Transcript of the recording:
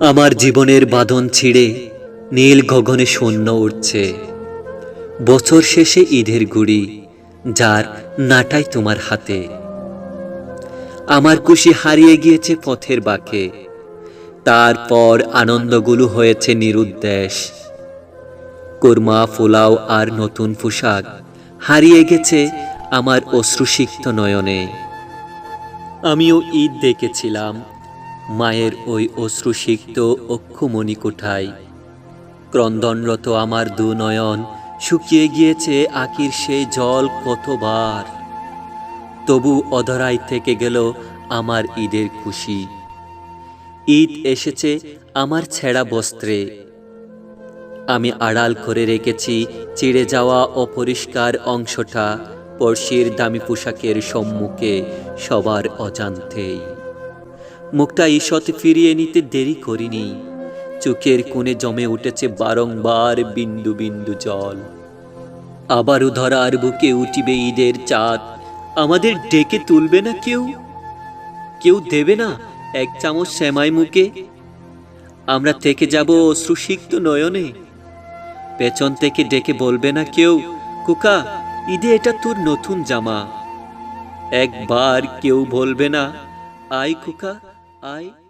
আমার জীবনের বাঁধন ছিঁড়ে নীল গগনে শূন্য উঠছে। বছর শেষে ঈদের গুড়ি, যার নাটাই তোমার হাতে। আমার খুশি হারিয়ে গিয়েছে পথের বাঁকে। তারপর আনন্দগুলো হয়েছে নিরুদ্দেশ। কোরমা, পোলাও আর নতুন পোশাক হারিয়ে গেছে আমার অশ্রুসিক্ত নয়নে। আমিও ঈদ দেখেছিলাম। মায়ের ওই অশ্রুসিক্ত অক্ষমণি কোঠায় ক্রন্দনরত আমার দু নয়ন শুকিয়ে গিয়েছে আকির সেই জল কতবার। তবু অধরাই থেকে গেল আমার ঈদের খুশি। ঈদ এসেছে আমার ছেঁড়া বস্ত্রে। আমি আড়াল করে রেখেছি চিড়ে যাওয়া অপরিষ্কার অংশটা পড়শির দামি পোশাকের সম্মুখে সবার অজান্তেই। মুখটা ঈষৎ ফিরিয়ে নিতে দেরি করিনি। চোখের কোণে জমে উঠেছে বারংবার বিন্দু বিন্দু জল। আবারও ধরার বুকে উঠিবে ঈদের চাঁদ। আমাদের ডেকে তুলবে না কেউ? কেউ দেবে না এক চামচ শ্যামাই মুখে? আমরা থেকে যাব অশ্রুসিক্ত নয়নে। পেছন থেকে ডেকে বলবে না কেউ, কুকা, ঈদে এটা তোর নতুন জামা। একবার কেউ বলবে না, আয় কুকা। আয়